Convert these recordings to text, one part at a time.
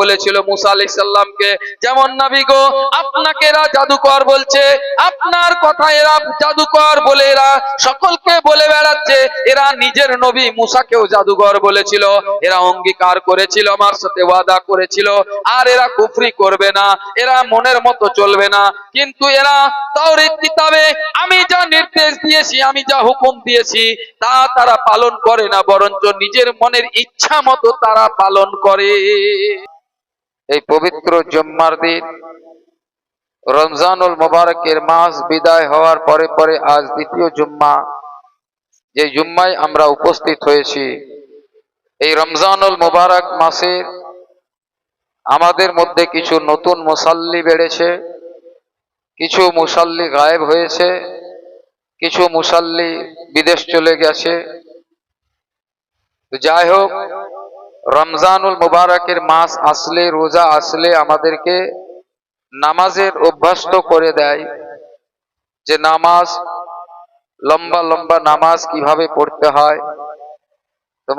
বলেছিল মুসা আলাইসাল্লামকে যেমন নাবি গো, আপনাকে এরা জাদুকর বলছে, আপনার কথা এরা জাদুকর বলে এরা সকলকে বলে বেড়াচ্ছে, এরা নিজের নবী মুসাকেও জাদুকর বলেছিল, এরা অঙ্গীকার করেছিল, আমার সাথে ওয়াদা করেছিল, আর এরা কুফরি করবে না, এরা মনের মতো চলবে না, কিন্তু এরা তাওরেত কিতাবে, আমি যা নির্দেশ দিয়েছি, আমি যা হুকুম দিয়েছি, তা তারা পালন করে না, বরঞ্চ নিজের মনের ইচ্ছা মতো তারা পালন করে। এই পবিত্র জুম্মার দিন, রমজানুল মোবারকের মাস বিদায় হওয়ার পরে পরে আজ দ্বিতীয় জুম্মা। যে জুম্মায় আমরা উপস্থিত হয়েছি, এই রমজানুল মোবারক মাসের আমাদের মধ্যে কিছু নতুন মুসাল্লি বেড়েছে, কিছু মুসাল্লি গায়েব হয়েছে, কিছু মুসাল্লি বিদেশ চলে গেছে। যাই হোক রমজানুল মুবারকের মাস আসলে, রোজা আসলে আমাদেরকে নামাজের অভ্যস্ত করে দেয়। যে নামাজ, লম্বা লম্বা নামাজ কীভাবে পড়তে হয়। তো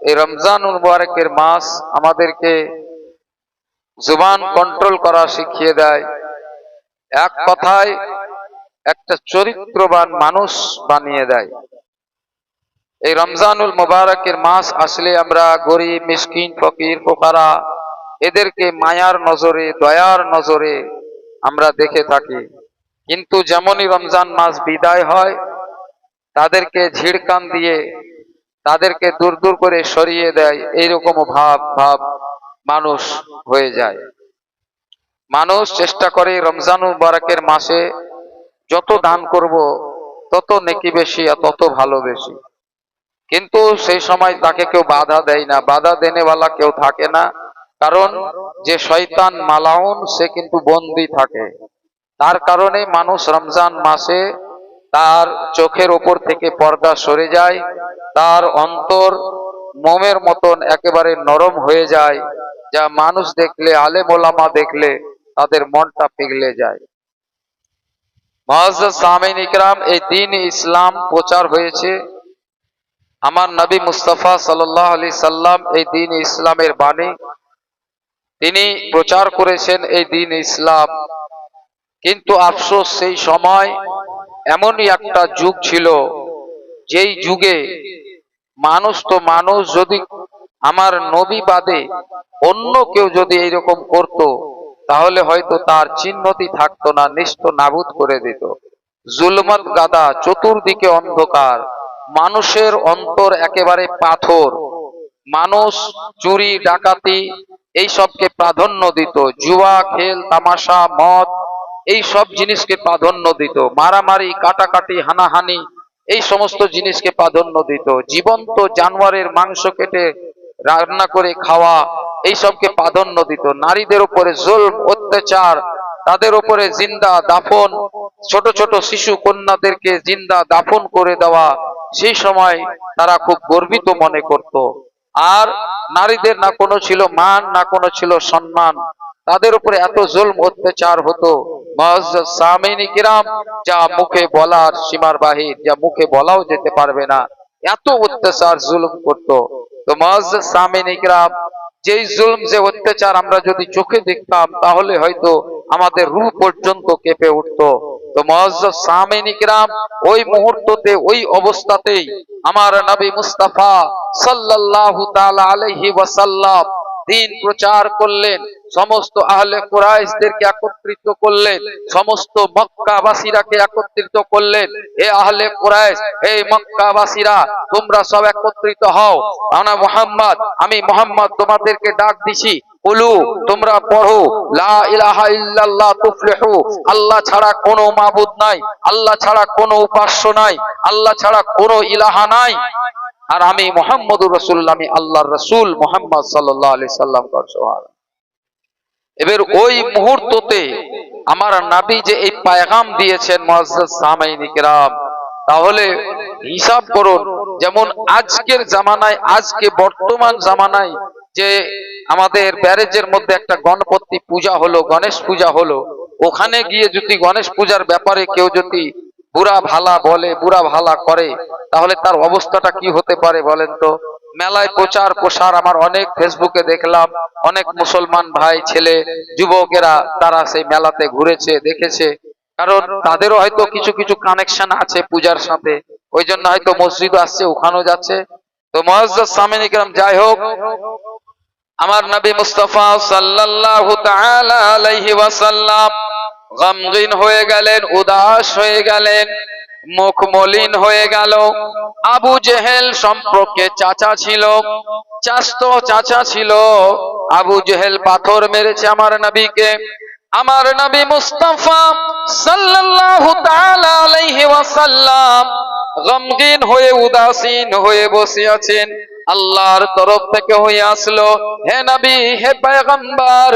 এই রমজানুল মুবারকের মাস আমাদেরকে জুবান কন্ট্রোল করা শিখিয়ে দেয়। এক কথায় একটা চরিত্রবান মানুষ বানিয়ে দেয়। এই রমজানুল মোবারকের মাস আসলে আমরা গরিব, মিসকিন, ফকির পোকারা এদেরকে মায়ার নজরে, দয়ার নজরে আমরা দেখে থাকি। কিন্তু যেমনই রমজান মাস বিদায় হয়, তাদেরকে ঝিড়কান দিয়ে, তাদেরকে দূর দূর করে সরিয়ে দেয়, এইরকম ভাব ভাব মানুষ হয়ে যায়। মানুষ চেষ্টা করে রমজানুল মুবারকের মাসে যত দান করব, তত নেকি বেশি আর তত ভালো বেশি। কিন্তু সেই সময় তাকে কেউ বাধা দেয় না। বাধা দেনেওয়ালা কেউ থাকে না। কারণ যে শয়তান মালাউন, সে কিন্তু বন্দি থাকে। তার কারণে মানুষ রমজান মাসে তার চোখের ওপর থেকে পর্দা সরে যায়। তার অন্তর মোমের মতন একেবারে নরম হয়ে যায়। যা মানুষ দেখলে আলে ওলামা দেখলে, তাদের মনটা পিগলে যায়। মহাজ সামিন ইকরাম, এই দিন ইসলাম প্রচার হয়েছে। আমার নবী মুস্তাফা সাল্লাহ আলি সাল্লাম এই দিন ইসলামের বাণী। তিনি প্রচার করেছেন এই দিন ইসলাম। কিন্তু আফসোস, সেই সময় এমনই একটা যুগ ছিল, যেই যুগে মানুষ তো মানুষ, যদি আমার নবী বাদে অন্য কেউ যদি এইরকম করত, তাহলে হয়তো তার চিহ্নতি থাকতো না, নিষ্ঠ নাবুদ করে দিত। জুলমত গাদা, চতুর্দিকে অন্ধকার। মানুষের অন্তর একেবারে পাথর। মানুষ, চুরি, ডাকাতি এই সবকে প্রাধান্য দিত। জুয়া, খেল, তামাশা, মদ এই সব জিনিসকে প্রাধান্য দিত। মারামারি, কাটাকাটি, হানাহানি, এই সমস্ত জিনিসকে প্রাধান্য দিত। জীবন্ত জানোয়ারের মাংস কেটে রান্না করে খাওয়া এই সবকে প্রাধান্য দিত। নারীদের উপরে জুলম, অত্যাচার, তাদের উপরে জিন্দা, দাফন, ছোট ছোট শিশু কন্যাদেরকে জিন্দা, দাফন করে দেওয়া সেই সময় তারা খুব গর্বিত মনে করত। আর নারীদের না কোনো ছিল মান, না কোনো ছিল সম্মান। তাদের উপরে এত জুলম, অত্যাচার হতো। যা মুখে বলার সীমার বাহির, যা মুখে বলাও যেতে পারবে না, এত অত্যাচার, জুলুম করত। তো মহাজ্জত সামিনী যেই জুলম, যে অত্যাচার আমরা যদি চোখে দেখতাম, তাহলে হয়তো আমাদের রূহ পর্যন্ত কেঁপে উঠতো। তো মহাজ্জত সামিন ওই মুহূর্ততে ওই অবস্থাতেই আমার নবী মুস্তাফা সাল্লাল্লাহু তাআলা আলাইহি ওয়াসাল্লাম দিন প্রচার করলেন, সমস্ত আহলে কুরাইশদেরকে একত্রিত করলেন, সমস্ত মক্কাবাসীরাকে একত্রিত করলেন। হে আহলে কুরাইশ, হে মক্কাবাসীরা, তোমরা সব একত্রিত হও। আনা মুহাম্মদ, আমি মুহাম্মদ তোমাদেরকে ডাক দিছি। বলু তোমরা পড়ো। লা ইলাহা ইল্লাল্লাহ তুফলিহু। আল্লাহ ছাড়া কোনো মাবুদ নাই। আল্লাহ ছাড়া কোনো উপাস্য নাই। আল্লাহ ছাড়া কোনো ইলাহা নাই। আর আমি মোহাম্মদুর রসুল্লাহ আমি আল্লাহর রসুল মোহাম্মদ সাল্লাহ আলি সাল্লাম এবার ওই মুহূর্ততে আমার নাবি যে এই পায়গাম দিয়েছেন মহাজ্জত তাহলে হিসাব করুন, যেমন আজকের জামানায়, আজকে বর্তমান জামানায় যে আমাদের ব্যারেজের মধ্যে একটা গণপতি পূজা হলো, গণেশ পূজা হলো, ওখানে গিয়ে যদি গণেশ পূজার ব্যাপারে কেউ যদি বুড়া ভালা বলে, বুড়া ভালা করে, তাহলে তার অবস্থাটা কি হতে পারে বলেন তো? মেলায় প্রচার প্রসার আমার অনেক ফেসবুকে দেখলাম, অনেক মুসলমান ভাই, ছেলে, যুবকেরা তারা সেই মেলাতে ঘুরেছে, দেখেছে। কারণ তাদেরও হয়তো কিছু কিছু কানেকশন আছে পূজার সাথে। ওই জন্য হয়তো মসজিদ আসছে, ওখানেও যাচ্ছে। তো মহাজ সামিন ইকরাম যাই হোক, আমার নবী মুস্তাফা সাল্লাল্লাহু তাআলা আলাইহি ওয়াসাল্লাম গমগিন হয়ে গেলেন, উদাস হয়ে গেলেন, মুখ মলিন হয়ে গেল। আবু জেহেল সম্পর্কে চাচা ছিল, চাস্তো চাচা ছিল। আবু জেহেল পাথর মেরেছে আমার নবীকে। আমার নবী মুস্তাফা সাল্লাল্লাহু তাআলা আলাইহি ওয়াসাল্লাম গমগিন হয়ে উদাসীন হয়ে বসে আছেন। আল্লাহর তরফ থেকে হয়ে আসলো। হে নবী, হে পয়গম্বর,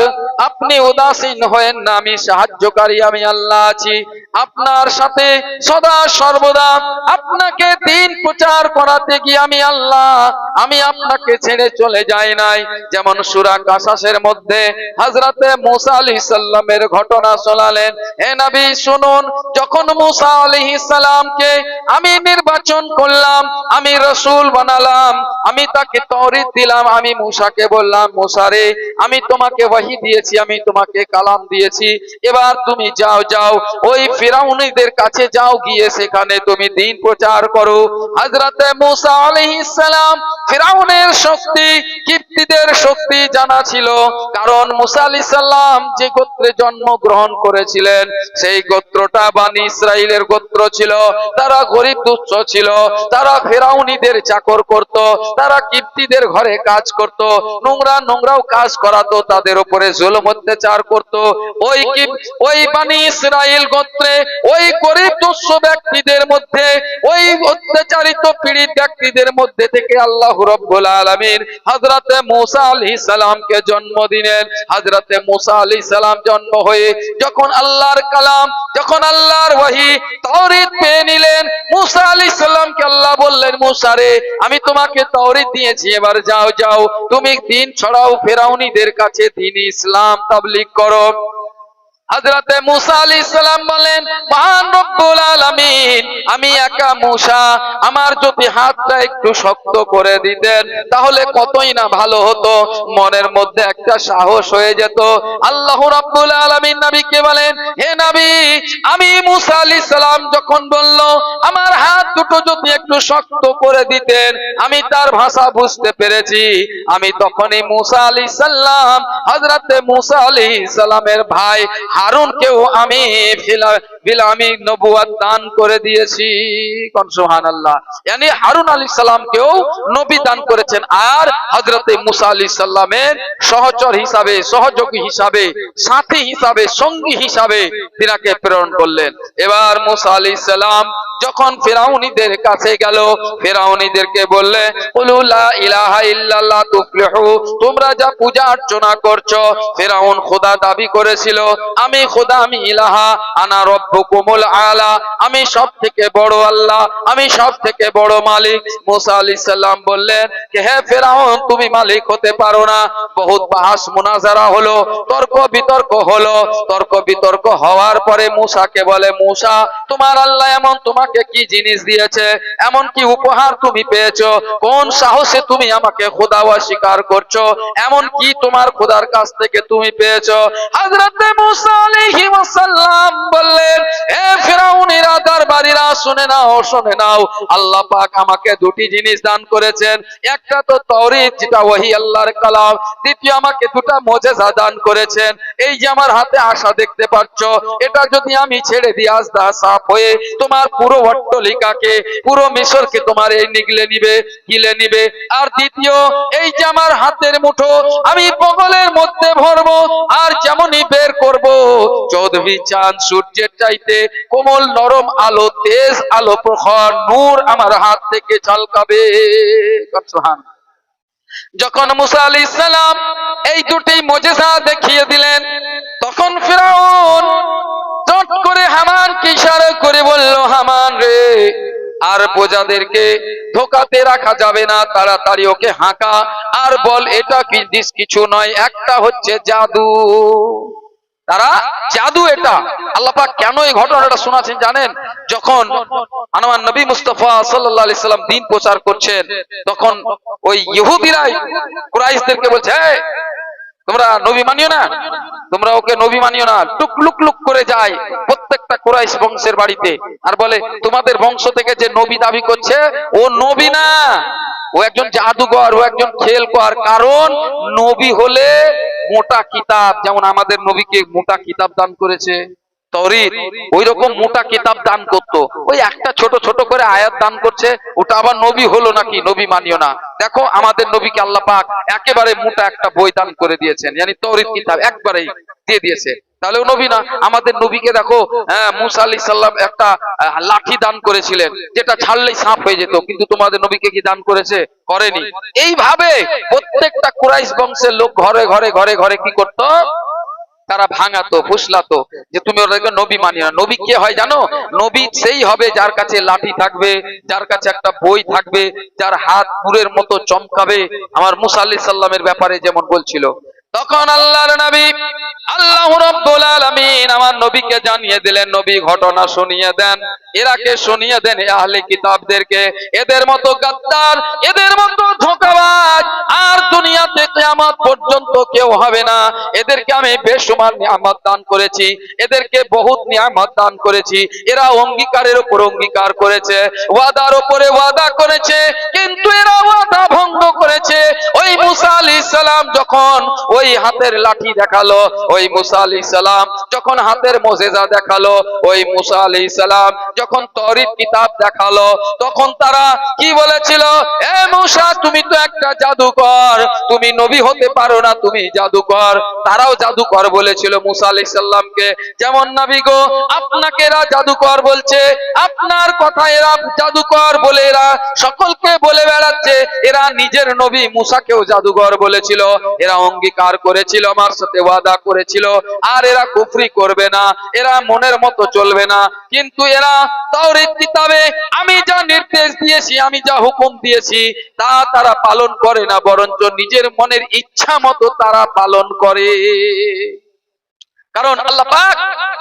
আপনি উদাসীন হয়েন না, আমি সাহায্যকারী, আমি আল্লাহ আছি। আপনার সাথে সদা সর্বদা আপনাকে দিন প্রচার করাতে গিয়ে আমি আল্লাহ, আমি আপনাকে ছেড়ে চলে যাই নাই। যেমন সুরা কাসাসের মধ্যে হযরতে মুসা আলাইহিস সালামের ঘটনা শোনালেন। হে নবী, শুনুন, যখন মুসা আলাইহিস সালামকে আমি নির্বাচন করলাম, আমি রসূল বানালাম, আমি তাকে তৌরিত দিলাম, আমি মুসাকে বললাম, মুসা রে, আমি তোমাকে ওয়াহি দিয়েছি, আমি তোমাকে কালাম দিয়েছি। এবার তুমি যাও যাও, ওই ফিরাউনিদের কাছে যাও, গিয়ে সেখানে তুমি দিন প্রচার করো। হযরতে মুসা আলাইহিস সালাম ফিরাউনের শক্তি কিপ্তিদের শক্তি জানা ছিল, কারণ মুসা আলাইহিস সালাম যে গোত্রে জন্মগ্রহণ করেছিলেন, সেই গোত্রটা বানি ইসরাইলের গোত্র ছিল। তারা গরিব, তুচ্ছ ছিল, তারা ফেরাউনিদের চাকর করত, তারা কিপ্তিদের ঘরে কাজ করত, নোংরা নোংরাও কাজ করাতো, তাদের উপরে জুলুম অত্যাচার করত। ওই ওই বানি ইসরাইল গোত্রে, ওই গরিব তুচ্ছ ব্যক্তিদের মধ্যে, ওই অত্যাচারিত পীড়িত ব্যক্তিদের মধ্যে থেকে আল্লাহ রব্বুল আলামিন হযরতে মুসা আলাইহিস সালামকে জন্ম দিলেন। হযরতে মুসা আলাইহিস সালাম জন্ম হয়ে যখন আল্লাহর কালাম, যখন আল্লাহর ওয়াহি তাওরীত পেয়ে নিলেন, মুসা আলাইহিস সালামকে আল্লাহ বললেন, মুসা রে, আমি তোমাকে তাওরীত দিয়েছি এবার যাও যাও। তুমি দিন ছড়াও ফেরাউনিদের কাছে দিন ইসলাম তাবলিক করো। হযরতে মুসা আলাইহিস সালাম বলেন, মহান রব্বুল আলামিন, আমি একা মুসা, আমার যদি হাতটা একটু শক্ত করে দিতেন, তাহলে কতই না ভালো হতো। মনের মধ্যে একটা সাহস হয়ে যেত। আল্লাহ রাব্বুল আলামিন নবীকে বলেন, হে নবী, আমি মুসা আলাইহিস সালাম যখন বলল, আমার হাত দুটো যদি একটু শক্ত করে দিতেন, আমি তার ভাষা বুঝতে পেরেছি। আমি তখনই মুসা আলাইহিস সালাম, হযরতে মুসা আলাইহিস সালামের ভাই হারুনকেও আমি বিলামি নবুয়াত দান করে দিয়েছি। কোন সুবহানাল্লাহ। yani হারুন আলাইহিস সালামকেও নবী দান করেছেন। আর হযরতে মুসা আলাইহিস সালামের সহচর হিসাবে, সহযোগী হিসাবে, সাথী হিসাবে, সঙ্গী হিসাবে তিনাকে প্রেরণ করলেন। এবার মুসা আলাইহিস সালাম যখন ফেরাউনিদের কাছে গেল, ফেরাউনিদেরকে বললে তোমরা যা পূজা অর্চনা করছ, ফেরাউন খোদা দাবি করেছিল আমি খোদা, আমি ইলাহা, আনা রব্বুকুমুল আলা। আমি সব থেকে বড় আল্লাহ, আমি সব থেকে বড় মালিক। মুসা আলাইহিস সালাম বললেন যে হে ফেরাউন, তুমি মালিক হতে পারো না। বহুত বাহাস, মুনাজারা হলো, তর্ক বিতর্ক হলো। তর্ক বিতর্ক হওয়ার পরে মুসাকে বলে, মুসা, তোমার আল্লাহ এমন তোমাকে কি জিনিস দিয়েছে? এমন কি উপহার তুমি পেয়েছ? কোন সাহসে তুমি আমাকে খোদা অস্বীকার করছ? এমন কি তোমার খোদার কাছ থেকে তুমি পেয়েছ? হযরতে মুসা আলাইহি বললেন হে ফিরাউনের, দরবারীরা, শুনে নাও শুনে নাও, আল্লাহ পাক আমাকে দুটি জিনিস দান করেছেন। একটা তো যেটা আল্লাহর কালাম, দ্বিতীয় আমাকে দুটো মুজিজা দান করেছেন। এই যে আমার হাতে আশা দেখতে পাচ্ছ, এটা যদি আমি ছেড়ে দিই আজদা সাফ হয়ে তোমার পুরো অট্টলিকাকে, পুরো মিশরকে তোমার এই নিগলে নিবে, গিলে নিবে। আর দ্বিতীয়, এই যে আমার হাতের মুঠো, আমি বগলের মধ্যে ভরবো, আর যেমনই বের করব চৌধুরী চাঁদ সূর্যের চাইতে কোমল নরম আলো, তেজ আলো, প্রখর নূর আমার হাত থেকে যখন মুসা আলী ইসলাম এই দুটি মজেসা দেখিয়ে দিলেন, তখন ফিরাউন চট করে হামানকে ইশারা করে বলল, হামান রে, আর প্রজাদেরকে ধোকাতে রাখা যাবে না, তাড়াতাড়ি ওকে হাঁকা। আর বল, এটা কিছু নয়, একটা হচ্ছে জাদু। তারা জাদু এটা। আল্লাপা কেন এই ঘটনাটা শোনাচ্ছেন জানেন? যখন আনোয়ার নবী মুস্তফা সাল্লি সাল্লাম দিন প্রচার করছেন, তখন ওই ইহুদিরাই কুরাইশদেরকে বলছে তোমরা নবী মানিও না, তোমরা ওকে নবী মানিও না। টুক করে যায়। প্রত্যেকটা কুরাইশ বংশের বাড়িতে আর বলে, তোমাদের বংশ থেকে যে নবী দাবি করছে, ও নবী না। ও একজন জাদুঘর ও একজন খেলকর কারণ নবী হলে মোটা কিতাব, যেমন আমাদের নবীকে মোটা কিতাব দান করেছে। তরিত নবী না। আমাদের নবীকে দিয়ে দিয়েছে। নবী না, আমাদের নবীকে দেখো হ্যাঁ আলি সাল্লাম একটা লাঠি দান করেছিলেন, যেটা ছাড়লেই সাপ হয়ে যেত, কিন্তু তোমাদের নবীকে কি দান করেছে? করেনি। এইভাবে প্রত্যেকটা কুরাইশ বংশের লোক ঘরে ঘরে ঘরে ঘরে কি করতো? তারা ভাঙাতো, ফুসলাতো, যে তুমি ওদেরকে নবী মানি না। নবী কে হয় জানো? নবী সেই হবে যার কাছে লাঠি থাকবে, যার কাছে একটা বই থাকবে, যার হাত পুরের মতো চমকাবে। আমার মুসা আল্লাহ সাল্লামের ব্যাপারে যেমন বলছিল। তখন আল্লাহর নবী, আল্লাহ রাব্বুল আলামিন আমার নবীকে জানিয়ে দিলেন, নবী ঘটনা শুনিয়ে দেন, এরাকে শুনিয়ে দেন আহলে কিতাবদেরকে, এদের মতো গাদ্দার, এদের মতো ধোঁকাবাজ, আর দুনিয়াতে কিয়ামত পর্যন্ত কেউ হবে না। এদেরকে আমি বেসমান নিয়ামত দান করেছি, এদেরকে বহুত নিয়ামত দান করেছি, এরা অঙ্গীকারের উপর অঙ্গীকার করেছে, ওয়াদার উপরে ওয়াদা করেছে, কিন্তু এরা ওয়াদা ভঙ্গ করেছে। ওই মুসা আলী সালাম যখন ওই হাতের লাঠি দেখাল, ওই মুসা আলী সালাম। যখন হাতের মোজেজা দেখাল, ওই মুসা আলী সালাম যখন তরিত কিতাব দেখাল, তখন তারা কি বলেছিল? এ মুসা, তুমি তো একটা জাদুকর, তুমি নবী হতে পারো না, তুমি জাদুকর। তারাও জাদুকর বলেছিল মুসা আলী সাল্লামকে যেমন নবী গো, আপনাকে এরা জাদুকর বলছে, আপনার কথা এরা জাদুকর বলে এরা সকলকে বলে বেড়াচ্ছে। এরা নিজের নবী মুসাকেও জাদুকর বলেছিল। এরা অঙ্গীকার করেছিল, আমার সাথে ওয়াদা করেছিল। আর এরা কুফরি করবে না, এরা মনের মতো চলবে না। কিন্তু এরা তাওরাত কিতাবে, আমি যা নির্দেশ দিয়েছি, আমি যা হুকুম দিয়েছি, তা তারা পালন করে না, বরঞ্চ নিজের মনের ইচ্ছা মতো তারা পালন করে। কারণ আল্লাহ পাক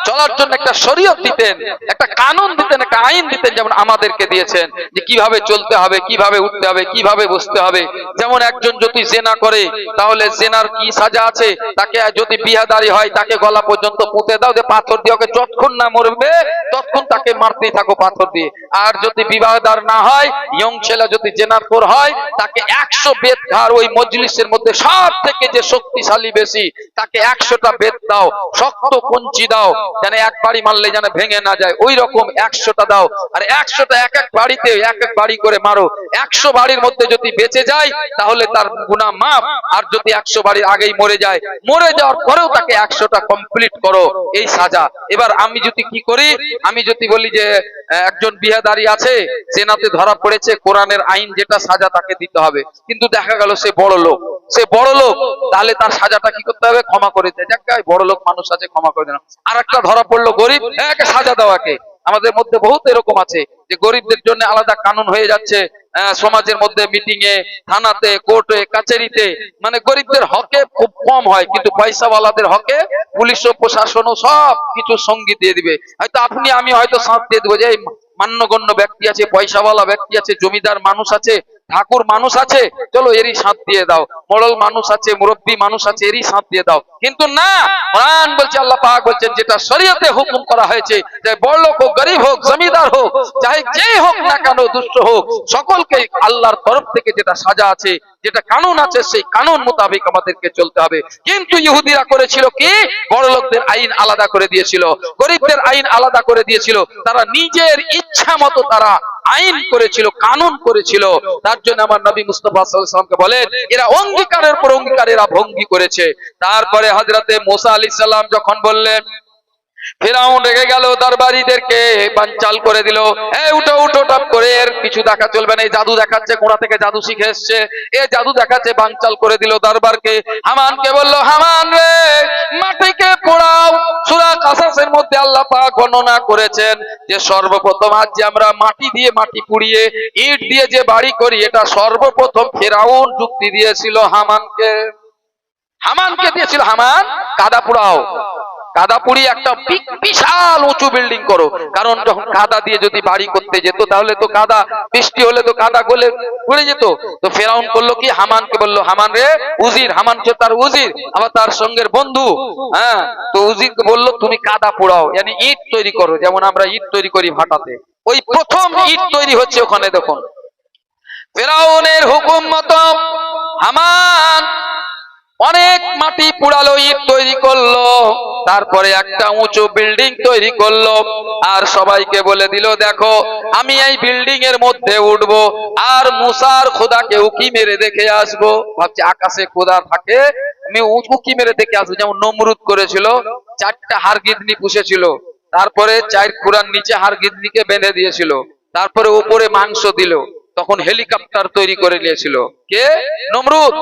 চলার জন্য একটা শরীয়ত দিতেন, একটা কানুন দিতেন, একটা আইন দিতেন যেমন আমাদেরকে দিয়েছেন যে কীভাবে চলতে হবে, কীভাবে উঠতে হবে, কীভাবে বসতে হবে। যেমন একজন যদি জেনা করে, তাহলে জেনার কি সাজা আছে? তাকে যদি বিয়াদারি হয়, তাকে গলা পর্যন্ত পুঁতে দাও যে পাথর দিয়ে ওকে যতক্ষণ না মরবে, ততক্ষণ তাকে মারতেই থাকো পাথর দিয়ে। আর যদি বিবাহদার না হয়, ইয়ং ছেলে যদি জেনার খোর হয়, তাকে একশো বেদ ঘাড় ওই মজলিসের মধ্যে সব থেকে যে শক্তিশালী বেশি, তাকে একশোটা বেদ দাও। শক্ত কঞ্চি দাও, যেন এক বাড়ি মারলে যেন ভেঙে না যায়। ওই রকম একশোটা দাও, আর একশোটা এক এক বাড়িতে এক এক বাড়ি করে মারো। একশো বাড়ির মধ্যে যদি বেঁচে যায়, তাহলে তার গুণা মাপ আর যদি একশো বাড়ির আগেই মরে যায়, মরে যাওয়ার পরেও তাকে একশোটা কমপ্লিট করো, এই সাজা। এবার আমি যদি কি করি, আমি যদি বলি যে, একজন বিহাদারি আছে সেনাতে ধরা পড়েছে, কোরআনের আইন যেটা সাজা তাকে দিতে হবে। কিন্তু দেখা গেল সে বড় লোক সে বড় লোক তাহলে তার সাজাটা কি করতে হবে? ক্ষমা করে দিতে যাক বড় লোক মানুষ ক্ষমা করে দেন। আর একটা ধরা পড়ল গরিব, একে সাজা দেওয়াকে। আমাদের মধ্যে বহুত এরকম আছে যে গরিবদের জন্য আলাদা কানুন হয়ে যাচ্ছে সমাজের মধ্যে মিটিং এ, থানাতে কোর্টে কাচারিতে। মানে গরিবদের হকে খুব কম হয়, কিন্তু পয়সাওয়ালাদের হকে পুলিশ ও প্রশাসনও সব কিছু সঙ্গী দিয়ে দিবে। হয়তো আপনি, আমি হয়তো সাথ দিয়ে দেবো যে মান্যগণ্য ব্যক্তি আছে, পয়সাওয়ালা ব্যক্তি আছে, জমিদার মানুষ আছে ঠাকুর মানুষ আছে, চলো এরই সাথ দিয়ে দাও। মরল মানুষ আছে, মুরব্বী মানুষ আছে, এরই সাথ দিয়ে দাও। কিন্তু না, কোরআন বলছে, আল্লাহ পাক বলছেন, যেটা শরীয়তে হুকুম করা হয়েছে, যে বড় লোক হোক, গরিব হোক, জমিদার হোক চাহে যেই হোক না কেন, দুষ্ট হোক সকলকে আল্লাহর তরফ থেকে যেটা সাজা আছে, যেটা কানুন আছে, সেই কানুন মোতাবেক আমাদেরকে চলতে হবে। কিন্তু ইহুদিরা করেছিল কি? বড় লোকদের আইন আলাদা করে দিয়েছিল। গরিবদের আইন আলাদা করে দিয়েছিল। তারা নিজের ইচ্ছা মতো তারা আইন করেছিল, কানুন করেছিল। তার জন্য আমার নবী মুস্তফা বলেন, এরা অঙ্গীকারের পর অঙ্গীকার এরা ভঙ্গি করেছে। তারপরে হাজরাতে মোসা আলি সাল্লাম যখন বললেন ফেরাউন রেগে গেল দরবারিদেরকে বানচাল করে দিল। এ, উঠো উঠো, টপ করে। এর কিছু দেখা চলবে না। এই জাদু দেখাচ্ছে কোথা থেকে জাদু শিখে এসছে। এ জাদু দেখাচ্ছে, বানচাল করে দিল দরবারকে। হামানকে বলল, হামান রে, মাটিকে পোড়াও। সূরা কাসাসের মধ্যে আল্লাহ পাক বর্ণনা করেছেন যে, সর্বপ্রথম আজ যে আমরা মাটি দিয়ে মাটি পুড়িয়ে, ইট দিয়ে যে বাড়ি করি, এটা সর্বপ্রথম ফেরাউন যুক্তি দিয়েছিল হামানকে। হামানকে দিয়েছিল হামান, কাদা পোড়াও। কাদাপুরি একটা বিশাল উঁচু বিল্ডিং করো। কারণ যখন কাদা দিয়ে যদি বাড়ি করতে যেত, তাহলে তো কাদা, বৃষ্টি হলে তো কাদা গলে পড়ে যেত। তো ফেরাউন করল কি হামানকে বলল, হামান রে, উজির, হামান হচ্ছে তার উজির আবার তার সঙ্গের বন্ধু। হ্যাঁ তো উজিরকে বলল, তুমি কাদা পোড়াও yani ইট তৈরি করো, যেমন আমরা ইট তৈরি করি ভাটাতে। ওই প্রথম ইট তৈরি হচ্ছে ওখানে দেখুন। ফেরাউনের হুকুম মতো হামান অনেক মাটি পুড়ালো ইট তৈরি করল, তারপরে একটা উঁচু বিল্ডিং তৈরি করল, আর সবাইকে বলে দিল, দেখো, আমি এই বিল্ডিং এর মধ্যে উঠবো, আর মুসার খোদাকে উকি মেরে দেখে আসব। ভাবছি, আকাশে খোদা থাকে, আমি উকি মেরে দেখে আসব। যেমন নমরুদ করেছিল, চারটা হারগিদনি পুষেছিল, তারপরে চার খুরার নিচে হারগিদনিকে বেঁধে দিয়েছিল, তারপরে উপরে মাংস দিল। তখন হেলিকপ্টার তৈরি করে নিয়েছিল। কে? নমরুদ।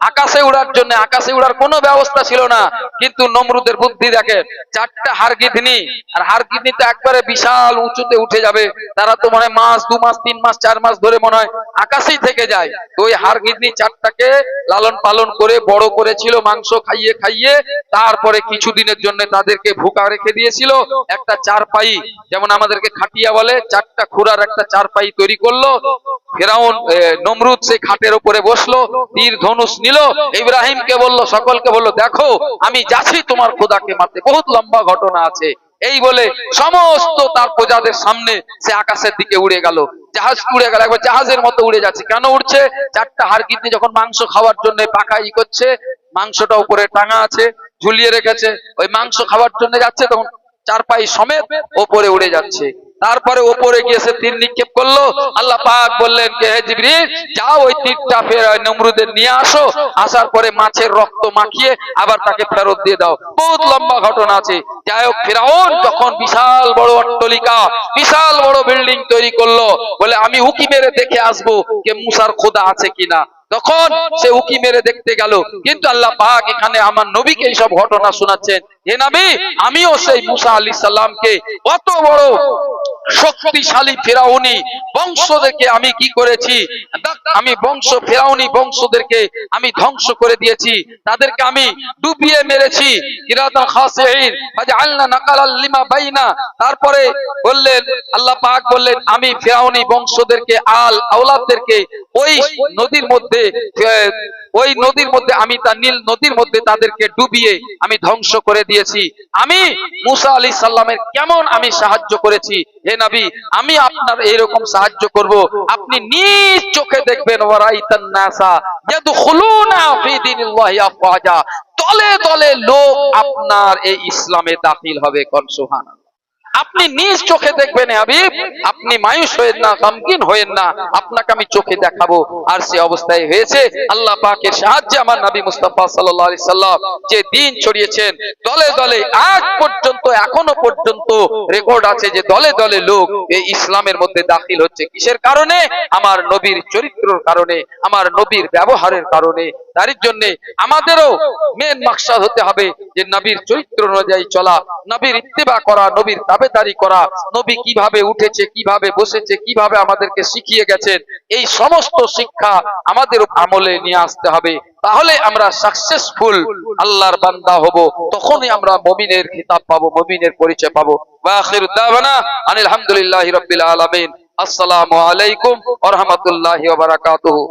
আকাশে উড়ার জন্য, আকাশে উড়ার কোনো ব্যবস্থা ছিল না। কিন্তু নমরুদের বুদ্ধি দেখে, চারটা হারগিদনি, আর হারগিদনি তো একবারে বিশাল উঁচুতে উঠে যাবে। তারা তো মনে মাস, দু মাস, তিন মাস, চার মাস ধরে মনে হয় আকাশেই থেকে যায়। তো ওই হারগিদনি চারটাকে লালন পালন করে, বড় করেছিল, মাংস খাইয়ে খাইয়ে, তারপরে কিছুদিনের জন্য তাদেরকে ভুকা রেখে দিয়েছিল। একটা চারপাই, যেমন আমাদেরকে খাটিয়া বলে, চারটা খুরার একটা চারপাই তৈরি করল। ফেরাউন নমরুদ সেই খাটের উপরে বসল, তীর ধনুষ নিল, ইব্রাহিমকে বলল, সকলকে বলল, দেখো, আমি যাচ্ছি, তোমার খোদাকে মারতে। বহুত লম্বা ঘটনা আছে। এই বলে সমস্ত তার প্রজাদের সামনে সে আকাশের দিকে উড়ে গেল। জাহাজ উড়ে গেল, একবার জাহাজের মতো উড়ে যাচ্ছে। কেন উড়ছে? চারটা হারগিন্নি যখন মাংস খাওয়ার জন্য পাকা ই করছে, মাংসটা উপরে টাঙা আছে, ঝুলিয়ে রেখেছে, ওই মাংস খাওয়ার জন্য যাচ্ছে, তখন চার পাই সমেত ওপরে উড়ে যাচ্ছে। তারপরে ওপরে গিয়ে সে তীর নিক্ষেপ করল। আল্লাহ পাক বললেন, কে জিবরিল? যাও ওই তীরটা ফের নমরুদের নিয়ে আসো। আসার পরে মাছের রক্ত মাখিয়ে আবার তাকে ফেরত দিয়ে দাও। বহুত লম্বা ঘটনা আছে। যাই ফেরাউন তখন বিশাল বড় অট্টলিকা, বিশাল বড় বিল্ডিং তৈরি করল। বলে, আমি উকি মেরে দেখে আসব যে মুসার খোদা আছে কিনা। তখন সে উকি মেরে দেখতে গেল। কিন্তু আল্লাহ পাক এখানে আমার নবীকে এইসব ঘটনা শোনাচ্ছেন। হে নবী, আমিও সেই মুসা আলী সাল্লামকে অত বড় শক্তিশালী ফেরাউনি বংশ দেখে আমি কি করেছি? আমি বংশ, ফেরাউনি বংশদেরকে আমি ধ্বংস করে দিয়েছি। তাদেরকে আমি ডুবিয়ে মেরেছি। তারপরে বললেন, আল্লাহ পাক বললেন, আমি ফেরাউনি বংশদেরকে, আল আওলাদদেরকে ওই নদীর মধ্যে ওই নদীর মধ্যে, আমি তা নীল নদীর মধ্যে তাদেরকে ডুবিয়ে আমি ধ্বংস করে দিয়েছি। আমি মুসা আলী সাল্লামের কেমন আমি সাহায্য করেছি? হে নাবি, আমি আপনার এরকম সাহায্য করব। আপনি নিজ চোখে দেখবেন তলে তলে লোক আপনার এই ইসলামে দাখিল হবে কনসুহানা আপনি নিজ চোখে দেখবেন হাবিব। আপনি মায়ুস হয়েন না, গমগিন হয়েন না। আপনাকে আমি চোখে দেখাবো। আর সে অবস্থায় হয়েছে। আল্লাহ পাকের সাহায্যে আমার নবী মুস্তাফা সাল্লাল্লাহু আলাইহি সাল্লাম যে দিন ছড়িয়েছেন, দলে দলে আজ পর্যন্ত, এখনও পর্যন্ত রেকর্ড আছে যে দলে দলে লোক এই ইসলামের মধ্যে দাখিল হচ্ছে। কিসের কারণে? আমার নবীর চরিত্রের কারণে, আমার নবীর ব্যবহারের কারণে। তার জন্য আমাদেরও মেন মাকসাদ হতে হবে যে নবীর চরিত্র অনুযায়ী চলা, নবীর ইত্তেবা করা, নবীর তাবেদারি করা, নবী কীভাবে উঠেছে, কীভাবে বসেছে, কীভাবে আমাদেরকে শিখিয়ে গেছেন, এই সমস্ত শিক্ষা আমাদের আমলে নিয়ে আসতে হবে। তাহলে আমরা সাকসেসফুল আল্লাহর বান্দা হব, তখনই আমরা মমিনের খিতাব পাবো, মমিনের পরিচয় পাবো। ওয়া আখিরু দাওয়ানা আনিল হামদুলিল্লাহি রাব্বিল আলামিন। আসসালামু আলাইকুম ওয়া রাহমাতুল্লাহি বারাকাতুহু।